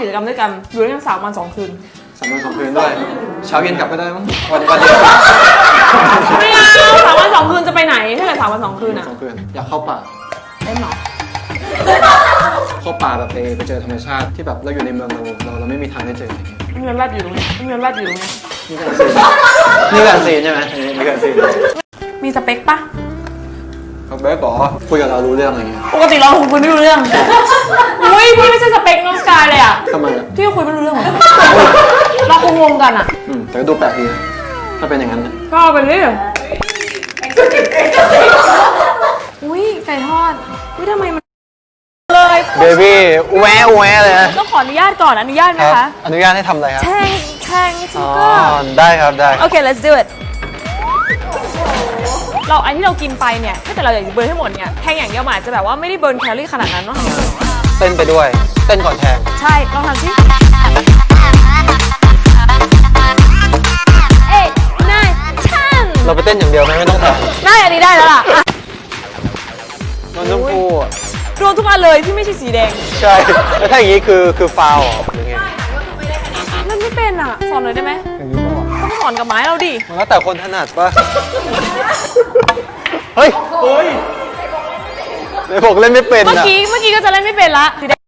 ำกิจกรรมด้วยกันอยู่ด้วยกันสามวันสองคืนสามวันสองคืนด้วยเช้าเย็นกลับก็ได้มั้งวันวันเดียวไม่เอาสามวันสองคืนจะไปไหนถ้าเกิดสามวันสองคืนอะสองคืนอยากเข้าป่าเล่นเหรอเข้าป่าแบบไปไปเจอธรรมชาติที่แบบเราอยู่ในเมืองเราเราเราไม่มีทางได้เจออย่างเงี้ยมีเงินแรดอยู่ตรงนี้มีเงินแรดอยู่ตรงนี้นี่การซีนนี่การซีนใช่ไหมนี่การซีนมีสเปคปะเขาเบ๊บอกว่าคุยกับเรารู้เรื่องอะไรเงี้ยปกติเราคุยไม่รู้เรื่อง กันอะอืมแต่ก็ดูแปลกดีนะถ้าเป็นอย่างนั้นนะก็เอาไปเลยอุ้ยไก่ทอด อุ้ยทำไมมันเลยเบบี้แวะแวะเลยนะต้องขออนุญาตก่อนอนุญาตไหมครับคะอนุญาตให้ทำอะไรครับแทงแทงซิอ๋งอเกอร์ได้ครับได้โอเค let's do it เราไอที่เรากินไปเนี่ยถ้าแต่เราอยากจะเบิร์นให้หมดเนี่ยแทงอย่างเดียวมันอาจจะแบบว่าไม่ได้เบิร์นแคลอรี่ขนาดนั้นเนาะเต้นไปด้วย เต้นก่อนแทง ใช่ลองทำสิ เราไปเต้นอย่างเดียวไหมไม่ต้องแทงได้อันนี้ได้แล้วล่ะอะมันต้องพูดรวมทุกอันเลยที่ไม่ใช่สีแดง ใช่ แล้วถ้าอย่างนี้คือคือฟาวล์หรือไงมันไม่เป็นอะ สอนหน่อยได้ไหมอย่างนี้ป่ะต้องสอนกับไม้เราดิ มันแล้วแต่คนถนัดป่ะ เฮ้ยเฮ้ยเลยบอกเล่นไม่เป็นเมื่ออะ กี้เมื่อกี้ก็จะเล่นไม่เป็นละสีแดง